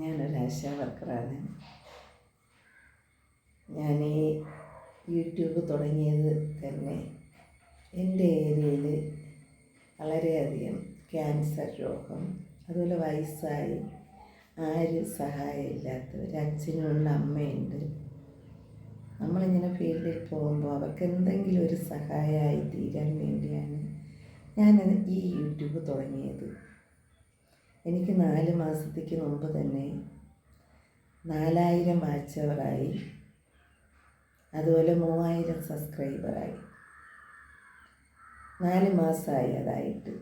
ഞാനൊരു ആശാ വർക്കറാണ്. ഞാൻ ഈ യൂട്യൂബ് തുടങ്ങിയത് തന്നെ എന്റെ ഏരിയയിൽ വളരെയധികം ക്യാൻസർ രോഗം അതുപോലെ വയസ്സായി ആരും സഹായമില്ലാത്തവർ അച്ഛനുണ്ട് അമ്മയുണ്ട്. നമ്മളിങ്ങനെ ഫീൽഡിൽ പോകുമ്പോൾ അവർക്ക് എന്തെങ്കിലും ഒരു സഹായമായി തീരാൻ വേണ്ടിയാണ് ഞാൻ ഈ യൂട്യൂബ് തുടങ്ങിയത്. എനിക്ക് നാല് മാസത്തേക്ക് മുമ്പ് തന്നെ നാലായിരം വാച്ച് അവറായി അതുപോലെ മൂവായിരം സബ്സ്ക്രൈബറായി. നാല് മാസമായി അതായിട്ട്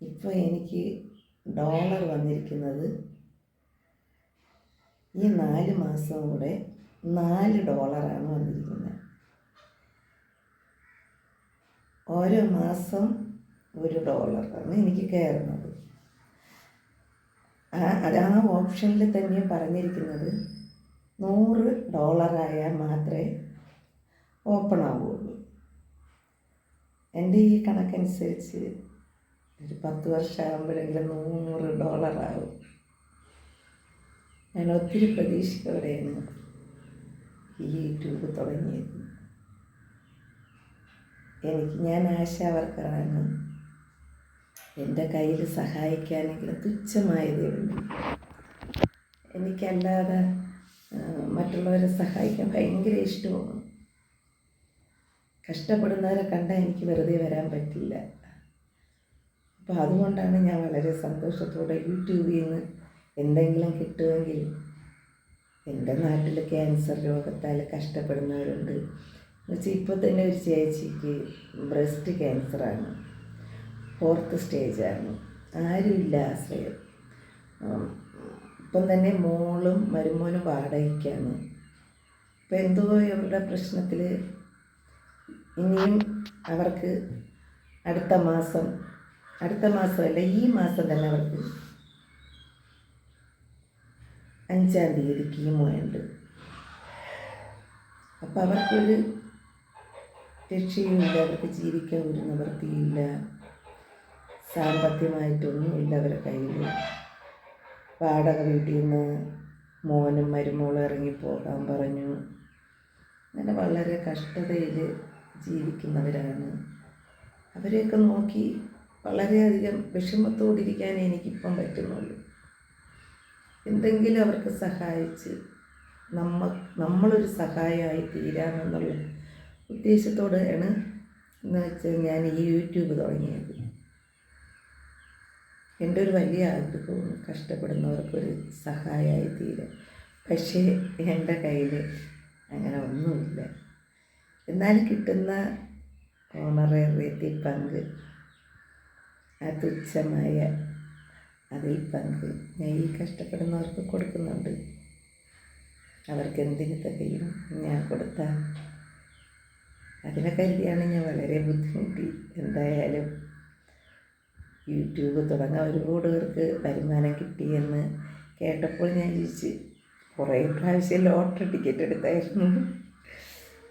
ഇപ്പോൾ എനിക്ക് ഡോളർ വന്നിരിക്കുന്നത് ഈ നാല് മാസം കൂടെ നാല് ഡോളറാണ് വന്നിരിക്കുന്നത്. ഓരോ മാസം ഒരു ഡോളറാണ് എനിക്ക് കയറുന്നത്. അത് ആ ഓപ്ഷനിൽ തന്നെ പറഞ്ഞിരിക്കുന്നത്. നൂറ് ഡോളറായാൽ മാത്രമേ ഓപ്പൺ ആവുകയുള്ളൂ എന്റെ ഈ കണക്കനുസരിച്ച് ഒരു പത്ത് വർഷമാകുമ്പോഴെങ്കിലും നൂറ് ഡോളറാകും ഞാൻ ഒത്തിരി പ്രതീക്ഷയോടെയാണ് ഈ യൂട്യൂബ് തുടങ്ങിയത്. എനിക്ക് ഞാൻ ആശാ വർക്കറാണ്. എന്റെ കയ്യിൽ സഹായിക്കാനെങ്കിലും തുച്ഛമായതേ ഉള്ളൂ. എനിക്കല്ലാതെ മറ്റുള്ളവരെ സഹായിക്കാൻ ഭയങ്കര ഇഷ്ടമാണ്. കഷ്ടപ്പെടുന്നവരെ കണ്ടാൽ എനിക്ക് വെറുതെ വരാൻ പറ്റില്ല. അപ്പോൾ അതുകൊണ്ടാണ് ഞാൻ വളരെ സന്തോഷത്തോടെ യൂട്യൂബിൽ നിന്ന് എന്തെങ്കിലും കിട്ടുമെങ്കിൽ എന്റെ നാട്ടിൽ ക്യാൻസർ രോഗത്താൽ കഷ്ടപ്പെടുന്നവരുണ്ട്. എന്നുവെച്ചാൽ ഇപ്പോൾ തന്നെ ഒരു ചേച്ചിക്ക് ബ്രസ്റ്റ് ക്യാൻസറാണ്. ഫോർത്ത് സ്റ്റേജായിരുന്നു ആരുമില്ല ആശ്രയം. ഇപ്പം തന്നെ മോളും മരുമോനും വാടകയ്ക്കാണ്. ഇപ്പം എന്തോ ഇവരുടെ പ്രശ്നത്തിൽ ഇനിയും അവർക്ക് അടുത്ത മാസം അടുത്ത മാസമല്ല ഈ മാസം തന്നെ അവർക്ക് അഞ്ചാം തീയതി കീമോയുണ്ട് അപ്പം അവർക്കൊരു രക്ഷയുമില്ല അവർക്ക് ജീവിക്കാൻ ഒരു നിവൃത്തിയില്ല സാമ്പത്തികമായിട്ടൊന്നുമില്ല അവരുടെ കയ്യിൽ വാടക വീട്ടിൽ നിന്ന് മോനും മരുമോളും ഇറങ്ങിപ്പോകാൻ പറഞ്ഞു. അങ്ങനെ വളരെ കഷ്ടതയിൽ ജീവിക്കുന്നവരാണ്. അവരെയൊക്കെ നോക്കി വളരെയധികം വിഷമത്തോടിരിക്കാൻ എനിക്കിപ്പം പറ്റുന്നുള്ളൂ. എന്തെങ്കിലും അവർക്ക് സഹായിച്ച് നമ്മ നമ്മളൊരു സഹായമായി തീരാമെന്നുള്ള ഉദ്ദേശത്തോടെയാണ് എന്ന് വെച്ചാൽ ഞാൻ ഈ യൂട്യൂബ് തുടങ്ങിയത്. എന്റെ ഒരു വലിയ ആഗ്രഹവും കഷ്ടപ്പെടുന്നവർക്കൊരു സഹായമായി തീരും പക്ഷേ എന്റെ കയ്യിൽ അങ്ങനെ ഒന്നുമില്ല. എന്നാൽ കിട്ടുന്ന ഓണറേറിയത്തിൽ പങ്ക് ആ തുച്ഛമായ അതിൽ പങ്ക് ഞാൻ ഈ കഷ്ടപ്പെടുന്നവർക്ക് കൊടുക്കുന്നുണ്ട്. അവർക്ക് എന്തിന് തകയും ഞാൻ കൊടുത്ത അതിനെ കരുതിയാണ് ഞാൻ വളരെ ബുദ്ധിമുട്ടി. എന്തായാലും യൂട്യൂബ് തുടങ്ങാൻ ഒരുപാട് പേർക്ക് വരുമാനം കിട്ടിയെന്ന് കേട്ടപ്പോൾ ഞാൻ ചോദിച്ച് കുറേ പ്രാവശ്യം ലോട്ടറി ടിക്കറ്റ് എടുത്തായിരുന്നു.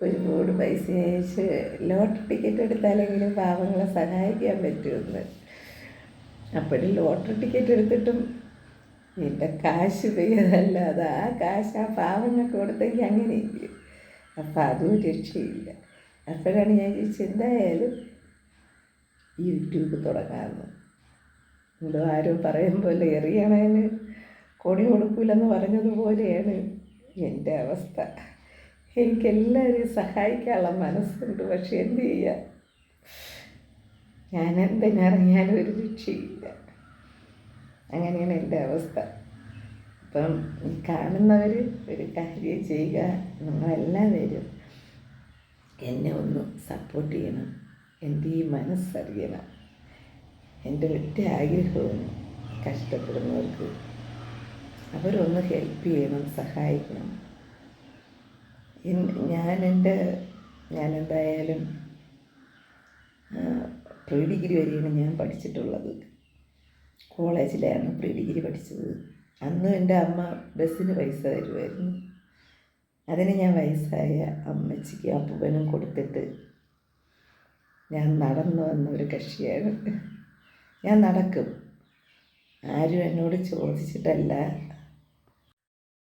ഒരുപാട് പൈസ അയച്ച് ലോട്ടറി ടിക്കറ്റ് എടുത്താലെങ്കിലും പാവങ്ങളെ സഹായിക്കാൻ പറ്റുമെന്ന്. അപ്പോഴും ലോട്ടറി ടിക്കറ്റ് എടുത്തിട്ടും എന്റെ കാശ് പെയ്യതല്ലാതെ ആ കാശ് ആ പാവങ്ങൾക്ക് കൊടുത്തെങ്കിൽ അങ്ങനെയില്ല? അപ്പം അതും രക്ഷയില്ല. അപ്പോഴാണ് ഞാൻ ചോദിച്ചത് എന്തായാലും യൂട്യൂബ് തുടങ്ങാമെന്ന്. എന്തോ ആരോ പറയും പോലെ എറിയണേന് കൊടി കൊടുക്കൂലെന്ന് പറഞ്ഞതുപോലെയാണ് എന്റെ അവസ്ഥ. എനിക്കെല്ലാവരെയും സഹായിക്കാനുള്ള മനസ്സുണ്ട് പക്ഷെ എന്തു ചെയ്യാം? ഞാൻ എന്തിനിറങ്ങിയാലും ഒരു രക്ഷയില്ല. അങ്ങനെയാണ് എന്റെ അവസ്ഥ. അപ്പം കാണുന്നവർ ഒരു കാര്യം ചെയ്യുക നിങ്ങളെല്ലാവരും എന്നെ ഒന്ന് സപ്പോർട്ട് ചെയ്യണം. എന്റെ ഈ മനസ്സറിയണം. എന്റെ ഒറ്റ ആഗ്രഹമാണ് കഷ്ടപ്പെടുന്നവർക്ക് അവരൊന്ന് ഹെൽപ്പ് ചെയ്യണം സഹായിക്കണം. ഞാൻ എന്റെ ഞാൻ എന്തായാലും പ്രീ ഡിഗ്രി വരെയാണ് ഞാൻ പഠിച്ചിട്ടുള്ളത്. കോളേജിലായിരുന്നു പ്രീ ഡിഗ്രി പഠിച്ചത്. അന്ന് എന്റെ അമ്മ ബസ്സിന് പൈസ തരുമായിരുന്നു. അതിന് ഞാൻ വയസ്സായ അമ്മച്ചിക്ക് അപ്പൂപ്പനും കൊടുത്തിട്ട് ഞാൻ നടന്നു വന്ന ഒരു കക്ഷിയാണ്. ഞാൻ നടക്കും. ആരും എന്നോട് ചോദിച്ചിട്ടല്ല.